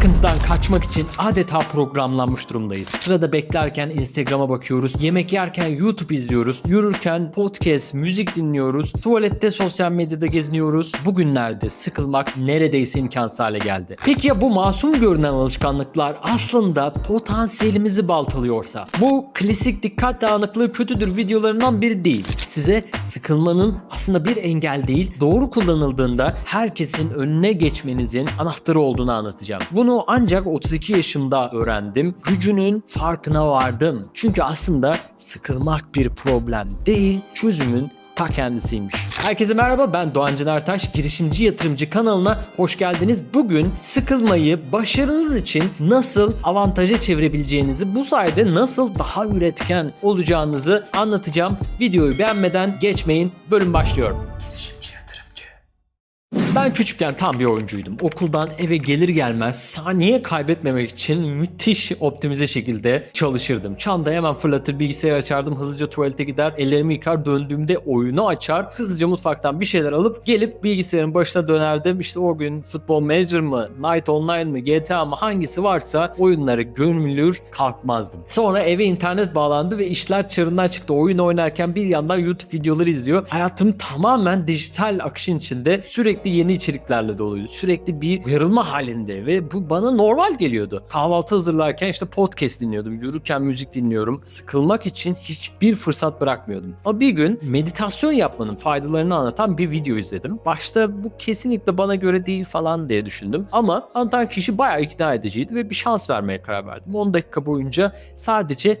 Sıkıntıdan kaçmak için adeta programlanmış durumdayız. Sırada beklerken Instagram'a bakıyoruz. Yemek yerken YouTube izliyoruz. Yürürken podcast, müzik dinliyoruz. Tuvalette sosyal medyada geziniyoruz. Bugünlerde sıkılmak neredeyse imkansız hale geldi. Peki ya bu masum görünen alışkanlıklar aslında potansiyelimizi baltalıyorsa? Bu klasik dikkat dağınıklığı kötüdür videolarından biri değil. Size sıkılmanın aslında bir engel değil, doğru kullanıldığında herkesin önüne geçmenizin anahtarı olduğunu anlatacağım. Bunu ancak 32 yaşımda öğrendim. Gücünün farkına vardım. Çünkü aslında sıkılmak bir problem değil, çözümün ta kendisiymiş. Herkese merhaba ben Doğan Cınar Taş. Girişimci Yatırımcı kanalına hoş geldiniz. Bugün sıkılmayı başarınız için nasıl avantaja çevirebileceğinizi, bu sayede nasıl daha üretken olacağınızı anlatacağım. Videoyu beğenmeden geçmeyin. Bölüm başlıyor. Ben küçükken tam bir oyuncuydum. Okuldan eve gelir gelmez saniye kaybetmemek için müthiş optimize şekilde çalışırdım. Çantayı hemen fırlatır bilgisayarı açardım. Hızlıca tuvalete gider. Ellerimi yıkar. Döndüğümde oyunu açar. Hızlıca mutfaktan bir şeyler alıp gelip bilgisayarın başına dönerdim. İşte o gün futbol manager mı, Night Online mı, GTA mı hangisi varsa oyunları gömülür kalkmazdım. Sonra eve internet bağlandı ve işler çığırından çıktı. Oyun oynarken bir yandan YouTube videoları izliyor. Hayatım tamamen dijital akışın içinde sürekli yeni içeriklerle doluydu. Sürekli bir uyarılma halinde ve bu bana normal geliyordu. Kahvaltı hazırlarken işte podcast dinliyordum. Yürürken müzik dinliyorum. Sıkılmak için hiçbir fırsat bırakmıyordum. Ama bir gün meditasyon yapmanın faydalarını anlatan bir video izledim. Başta bu kesinlikle bana göre değil falan diye düşündüm. Ama anlatan kişi bayağı ikna ediciydi ve bir şans vermeye karar verdim. 10 dakika boyunca sadece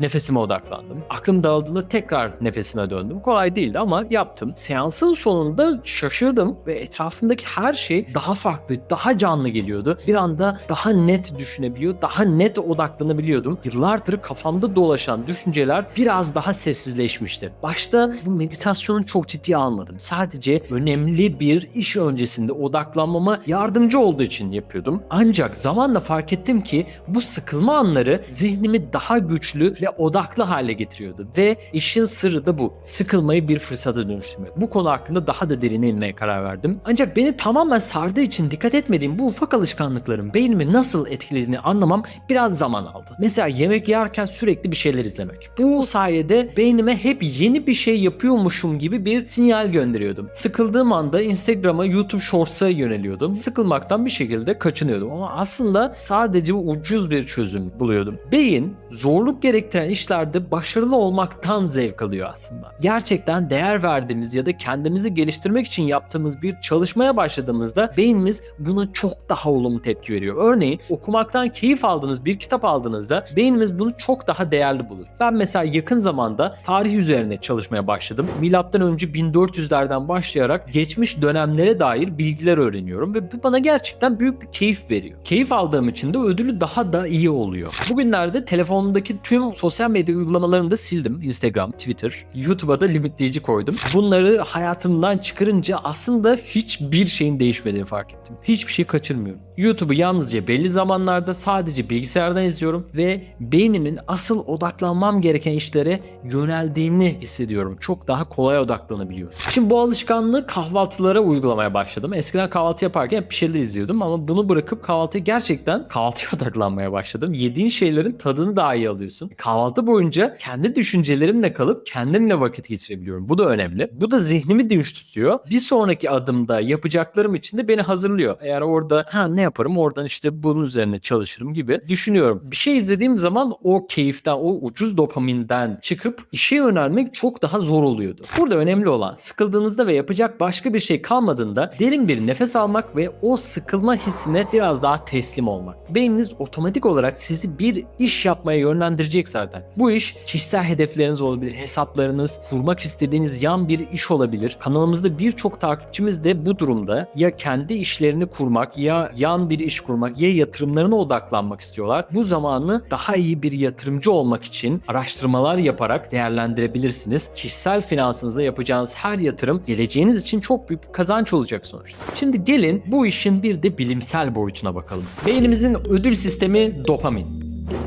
nefesime odaklandım. Aklım dağıldığında tekrar nefesime döndüm. Kolay değildi ama yaptım. Seansın sonunda şaşırdım ve etrafımdaki her şey daha farklı, daha canlı geliyordu. Bir anda daha net düşünebiliyor, daha net odaklanabiliyordum. Yıllardır kafamda dolaşan düşünceler biraz daha sessizleşmişti. Başta bu meditasyonu çok ciddiye almadım. Sadece önemli bir iş öncesinde odaklanmama yardımcı olduğu için yapıyordum. Ancak zamanla fark ettim ki bu sıkılma anları zihnimi daha güçlü ve odaklı hale getiriyordu. Ve işin sırrı da bu. Sıkılmayı bir fırsata dönüştürmek. Bu konu hakkında daha da derine inmeye karar verdim. Ancak beni tamamen sardığı için dikkat etmediğim bu ufak alışkanlıkların beynimi nasıl etkilediğini anlamam biraz zaman aldı. Mesela yemek yerken sürekli bir şeyler izlemek. Bu sayede beynime hep yeni bir şey yapıyormuşum gibi bir sinyal gönderiyordum. Sıkıldığım anda Instagram'a, YouTube Shorts'a yöneliyordum. Sıkılmaktan bir şekilde kaçınıyordum ama aslında sadece ucuz bir çözüm buluyordum. Beyin zorluk gerektiren işlerde başarılı olmaktan zevk alıyor aslında. Gerçekten değer verdiğimiz ya da kendimizi geliştirmek için yaptığımız bir çalışmaya başladığımızda beynimiz buna çok daha olumlu tepki veriyor. Örneğin okumaktan keyif aldığınız bir kitap aldığınızda beynimiz bunu çok daha değerli bulur. Ben mesela yakın zamanda tarih üzerine çalışmaya başladım. Milattan önce 1400'lerden başlayarak geçmiş dönemlere dair bilgiler öğreniyorum ve bu bana gerçekten büyük bir keyif veriyor. Keyif aldığım için de ödülü daha da iyi oluyor. Bugünlerde telefonumdaki tüm sosyal medya uygulamalarını da sildim. Instagram, Twitter, YouTube'a da limitleyici koydum. Bunları hayatımdan çıkarınca aslında hiçbir şeyin değişmediğini fark ettim. Hiçbir şey kaçırmıyorum. YouTube'u yalnızca belli zamanlarda sadece bilgisayardan izliyorum ve beynimin asıl odaklanmam gereken işlere yöneldiğini hissediyorum. Çok daha kolay odaklanabiliyorum. Şimdi bu alışkanlığı kahvaltılara uygulamaya başladım. Eskiden kahvaltı yaparken bir şeyler izliyordum ama bunu bırakıp kahvaltıya gerçekten kahvaltıya odaklanmaya başladım. Yediğin şeylerin tadını daha iyi alıyorsun. Kahvaltı boyunca kendi düşüncelerimle kalıp kendimle vakit geçirebiliyorum. Bu da önemli. Bu da zihnimi dinç tutuyor. Bir sonraki adımda yapacaklarım için de beni hazırlıyor. Eğer orada ha ne yaparım oradan işte bunun üzerine çalışırım gibi düşünüyorum. Bir şey izlediğim zaman o keyiften, o ucuz dopaminden çıkıp işe yönelmek çok daha zor oluyordu. Burada önemli olan sıkıldığınızda ve yapacak başka bir şey kalmadığında derin bir nefes almak ve o sıkılma hissine biraz daha teslim olmak. Beyniniz otomatik olarak sizi bir iş yapmaya yönlendirecek. Bu iş kişisel hedefleriniz olabilir, hesaplarınız, kurmak istediğiniz yan bir iş olabilir. Kanalımızda birçok takipçimiz de bu durumda ya kendi işlerini kurmak ya yan bir iş kurmak ya yatırımlarına odaklanmak istiyorlar. Bu zamanı daha iyi bir yatırımcı olmak için araştırmalar yaparak değerlendirebilirsiniz. Kişisel finansınıza yapacağınız her yatırım geleceğiniz için çok büyük bir kazanç olacak sonuçta. Şimdi gelin bu işin bir de bilimsel boyutuna bakalım. Beynimizin ödül sistemi dopamin.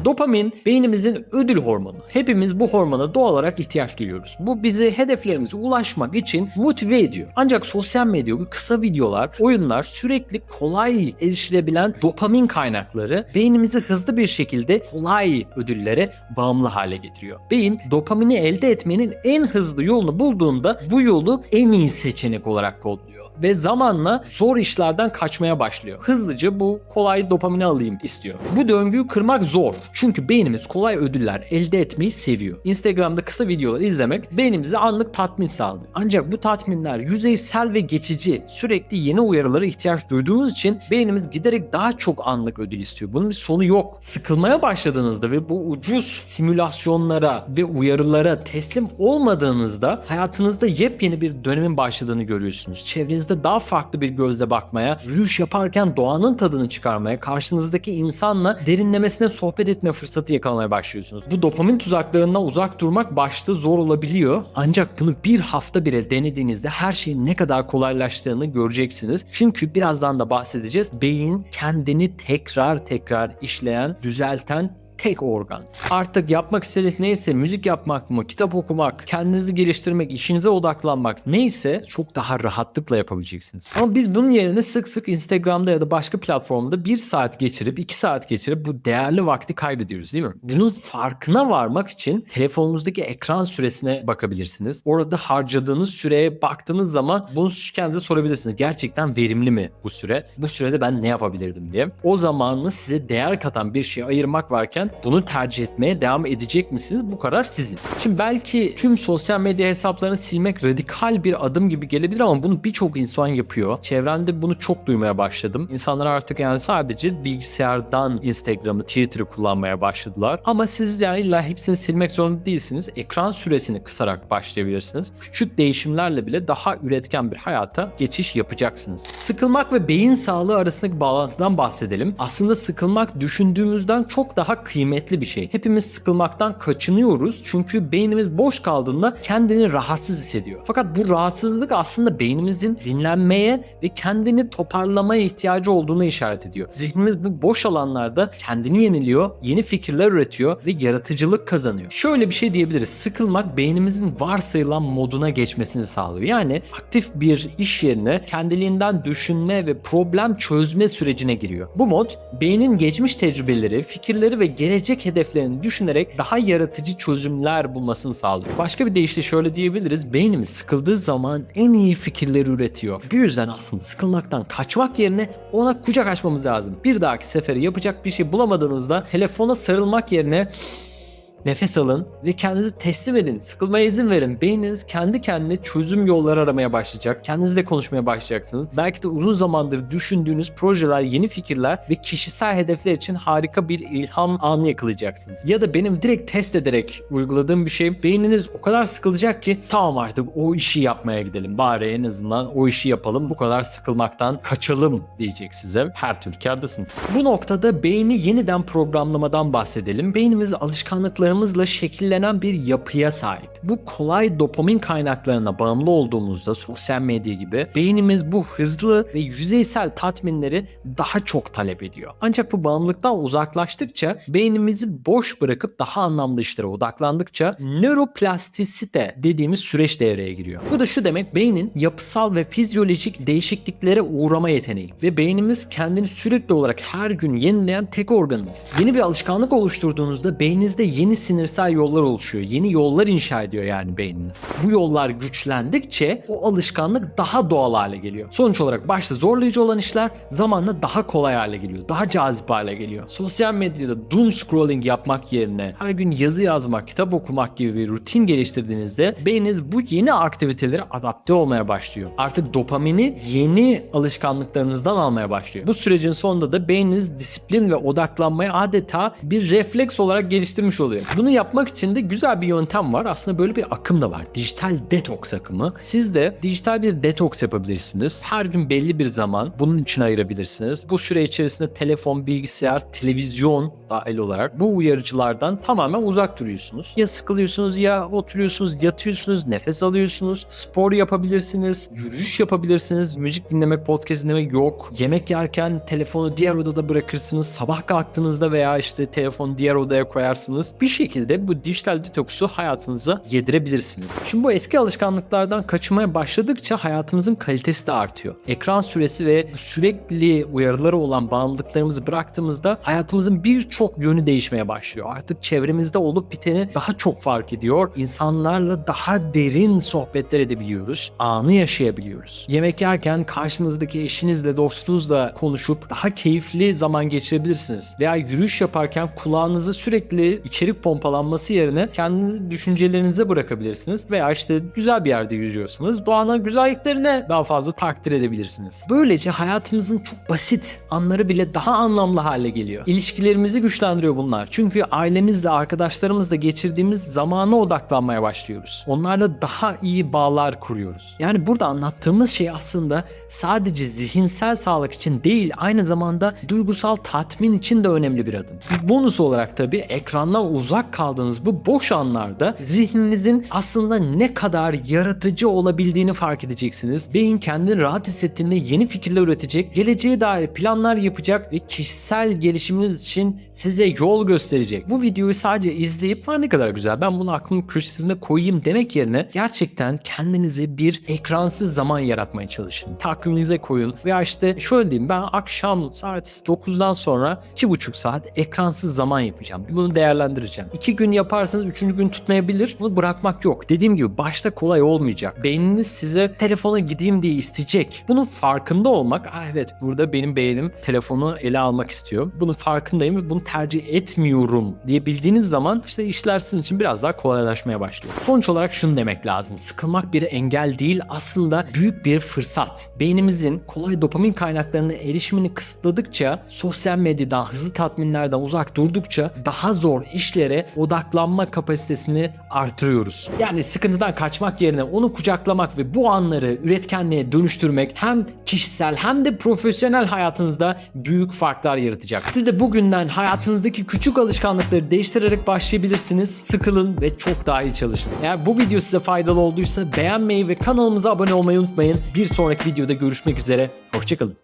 Dopamin beynimizin ödül hormonu. Hepimiz bu hormona doğal olarak ihtiyaç duyuyoruz. Bu bizi hedeflerimize ulaşmak için motive ediyor. Ancak sosyal medya, kısa videolar, oyunlar sürekli kolay erişilebilen dopamin kaynakları beynimizi hızlı bir şekilde kolay ödüllere bağımlı hale getiriyor. Beyin dopamini elde etmenin en hızlı yolunu bulduğunda bu yolu en iyi seçenek olarak kodluyor ve zamanla zor işlerden kaçmaya başlıyor. Hızlıca bu kolay dopamini alayım istiyor. Bu döngüyü kırmak zor. Çünkü beynimiz kolay ödüller elde etmeyi seviyor. Instagram'da kısa videolar izlemek beynimize anlık tatmin sağlıyor. Ancak bu tatminler yüzeysel ve geçici. Sürekli yeni uyarılara ihtiyaç duyduğumuz için beynimiz giderek daha çok anlık ödül istiyor. Bunun bir sonu yok. Sıkılmaya başladığınızda ve bu ucuz simülasyonlara ve uyarılara teslim olmadığınızda hayatınızda yepyeni bir dönemin başladığını görüyorsunuz. Çevrenizde daha farklı bir gözle bakmaya, yürüyüş yaparken doğanın tadını çıkarmaya, karşınızdaki insanla derinlemesine sohbet etme fırsatı yakalamaya başlıyorsunuz. Bu dopamin tuzaklarından uzak durmak başta zor olabiliyor. Ancak bunu bir hafta bile denediğinizde her şeyin ne kadar kolaylaştığını göreceksiniz. Çünkü birazdan da bahsedeceğiz. Beyin kendini tekrar tekrar işleyen, düzelten tek organ. Artık yapmak istediğiniz neyse müzik yapmak mı, kitap okumak, kendinizi geliştirmek, işinize odaklanmak neyse çok daha rahatlıkla yapabileceksiniz. Ama biz bunun yerine sık sık Instagram'da ya da başka platformda bir saat geçirip iki saat geçirip bu değerli vakti kaybediyoruz değil mi? Bunun farkına varmak için telefonunuzdaki ekran süresine bakabilirsiniz. Orada harcadığınız süreye baktığınız zaman bunu kendinize sorabilirsiniz. Gerçekten verimli mi bu süre? Bu sürede ben ne yapabilirdim diye. O zamanını size değer katan bir şeye ayırmak varken bunu tercih etmeye devam edecek misiniz? Bu karar sizin. Şimdi belki tüm sosyal medya hesaplarını silmek radikal bir adım gibi gelebilir ama bunu birçok insan yapıyor. Çevrende bunu çok duymaya başladım. İnsanlar artık yani sadece bilgisayardan Instagram'ı, Twitter'ı kullanmaya başladılar. Ama siz yani illa hepsini silmek zorunda değilsiniz. Ekran süresini kısarak başlayabilirsiniz. Küçük değişimlerle bile daha üretken bir hayata geçiş yapacaksınız. Sıkılmak ve beyin sağlığı arasındaki bağlantıdan bahsedelim. Aslında sıkılmak düşündüğümüzden çok daha kıymetli bir şey. Hepimiz sıkılmaktan kaçınıyoruz çünkü beynimiz boş kaldığında kendini rahatsız hissediyor. Fakat bu rahatsızlık aslında beynimizin dinlenmeye ve kendini toparlamaya ihtiyacı olduğunu işaret ediyor. Zihnimiz bu boş alanlarda kendini yeniliyor, yeni fikirler üretiyor ve yaratıcılık kazanıyor. Şöyle bir şey diyebiliriz. Sıkılmak beynimizin varsayılan moduna geçmesini sağlıyor. Yani aktif bir iş yerine kendiliğinden düşünme ve problem çözme sürecine giriyor. Bu mod beynin geçmiş tecrübeleri, fikirleri ve gelecek hedeflerini düşünerek daha yaratıcı çözümler bulmasını sağlıyor. Başka bir deyişle şöyle diyebiliriz. Beynimiz sıkıldığı zaman en iyi fikirleri üretiyor. Bu yüzden aslında sıkılmaktan kaçmak yerine ona kucak açmamız lazım. Bir dahaki sefere yapacak bir şey bulamadığınızda telefona sarılmak yerine Nefes alın ve kendinizi teslim edin. Sıkılmaya izin verin. Beyniniz kendi kendine çözüm yolları aramaya başlayacak. Kendinizle konuşmaya başlayacaksınız. Belki de uzun zamandır düşündüğünüz projeler, yeni fikirler ve kişisel hedefler için harika bir ilham anı yakalayacaksınız. Ya da benim direkt test ederek uyguladığım bir şey beyniniz o kadar sıkılacak ki tamam artık o işi yapmaya gidelim. Bari en azından o işi yapalım. Bu kadar sıkılmaktan kaçalım diyecek size. Her türlü kârdasınız. Bu noktada beyni yeniden programlamadan bahsedelim. Beynimiz alışkanlıkları alışkanlıklarımızla şekillenen bir yapıya sahip. Bu kolay dopamin kaynaklarına bağımlı olduğumuzda sosyal medya gibi beynimiz bu hızlı ve yüzeysel tatminleri daha çok talep ediyor. Ancak bu bağımlılıktan uzaklaştıkça beynimizi boş bırakıp daha anlamlı işlere odaklandıkça nöroplastisite dediğimiz süreç devreye giriyor. Bu da şu demek beynin yapısal ve fizyolojik değişikliklere uğrama yeteneği ve beynimiz kendini sürekli olarak her gün yenileyen tek organımız. Yeni bir alışkanlık oluşturduğunuzda beyninizde yeni sinirsel yollar oluşuyor. Yeni yollar inşa ediyor yani beyniniz. Bu yollar güçlendikçe o alışkanlık daha doğal hale geliyor. Sonuç olarak başta zorlayıcı olan işler zamanla daha kolay hale geliyor. Daha cazip hale geliyor. Sosyal medyada doom scrolling yapmak yerine her gün yazı yazmak, kitap okumak gibi bir rutin geliştirdiğinizde beyniniz bu yeni aktivitelere adapte olmaya başlıyor. Artık dopamini yeni alışkanlıklarınızdan almaya başlıyor. Bu sürecin sonunda da beyniniz disiplin ve odaklanmayı adeta bir refleks olarak geliştirmiş oluyor. Bunu yapmak için de güzel bir yöntem var. Aslında böyle bir akım da var. Dijital detoks akımı. Siz de dijital bir detoks yapabilirsiniz. Her gün belli bir zaman bunun için ayırabilirsiniz. Bu süre içerisinde telefon, bilgisayar, televizyon dahil olarak bu uyarıcılardan tamamen uzak duruyorsunuz. Ya sıkılıyorsunuz ya oturuyorsunuz, yatıyorsunuz, nefes alıyorsunuz, spor yapabilirsiniz, yürüyüş yapabilirsiniz, müzik dinlemek, podcast dinlemek yok. Yemek yerken telefonu diğer odada bırakırsınız. Sabah kalktığınızda veya işte telefonu diğer odaya koyarsınız. Bir şekilde bu dijital detoksu hayatınıza yedirebilirsiniz. Şimdi bu eski alışkanlıklardan kaçmaya başladıkça hayatımızın kalitesi de artıyor. Ekran süresi ve sürekli uyarıları olan bağımlılıklarımızı bıraktığımızda hayatımızın birçok yönü değişmeye başlıyor. Artık çevremizde olup biteni daha çok fark ediyor. İnsanlarla daha derin sohbetler edebiliyoruz. Anı yaşayabiliyoruz. Yemek yerken karşınızdaki eşinizle, dostunuzla konuşup daha keyifli zaman geçirebilirsiniz. Veya yürüyüş yaparken kulağınızı sürekli içerik pompalanması yerine kendinizi düşüncelerinize bırakabilirsiniz. Veya işte güzel bir yerde yürüyorsanız doğanın güzelliklerine daha fazla takdir edebilirsiniz. Böylece hayatımızın çok basit anları bile daha anlamlı hale geliyor. İlişkilerimizi güçlendiriyor bunlar. Çünkü ailemizle, arkadaşlarımızla geçirdiğimiz zamana odaklanmaya başlıyoruz. Onlarla daha iyi bağlar kuruyoruz. Yani burada anlattığımız şey aslında sadece zihinsel sağlık için değil, aynı zamanda duygusal tatmin için de önemli bir adım. Bonus olarak tabii ekrandan uzak kaldığınız bu boş anlarda zihninizin aslında ne kadar yaratıcı olabildiğini fark edeceksiniz. Beyin kendini rahat hissettiğinde yeni fikirler üretecek, geleceğe dair planlar yapacak ve kişisel gelişiminiz için size yol gösterecek. Bu videoyu sadece izleyip "Ha ne kadar güzel ben bunu aklımın köşesine koyayım demek yerine gerçekten kendinize bir ekransız zaman yaratmaya çalışın. Takviminize koyun veya işte şöyle diyeyim ben akşam saat 9'dan sonra 2,5 saat ekransız zaman yapacağım. Bunu değerlendireceğim. 2 gün yaparsanız 3. gün tutmayabilir. Bunu bırakmak yok. Dediğim gibi başta kolay olmayacak. Beyniniz size telefona gideyim diye isteyecek. Bunun farkında olmak, ah evet burada benim beynim telefonu ele almak istiyor. Bunun farkındayım ve bunu tercih etmiyorum diye bildiğiniz zaman işte işler sizin için biraz daha kolaylaşmaya başlıyor. Sonuç olarak şunu demek lazım. Sıkılmak bir engel değil aslında büyük bir fırsat. Beynimizin kolay dopamin kaynaklarına erişimini kısıtladıkça sosyal medyadan, hızlı tatminlerden uzak durdukça daha zor işlere odaklanma kapasitesini artırıyoruz. Yani sıkıntıdan kaçmak yerine onu kucaklamak ve bu anları üretkenliğe dönüştürmek hem kişisel hem de profesyonel hayatınızda büyük farklar yaratacak. Siz de bugünden hayatınızdaki küçük alışkanlıkları değiştirerek başlayabilirsiniz. Sıkılın ve çok daha iyi çalışın. Eğer bu video size faydalı olduysa beğenmeyi ve kanalımıza abone olmayı unutmayın. Bir sonraki videoda görüşmek üzere. Hoşçakalın.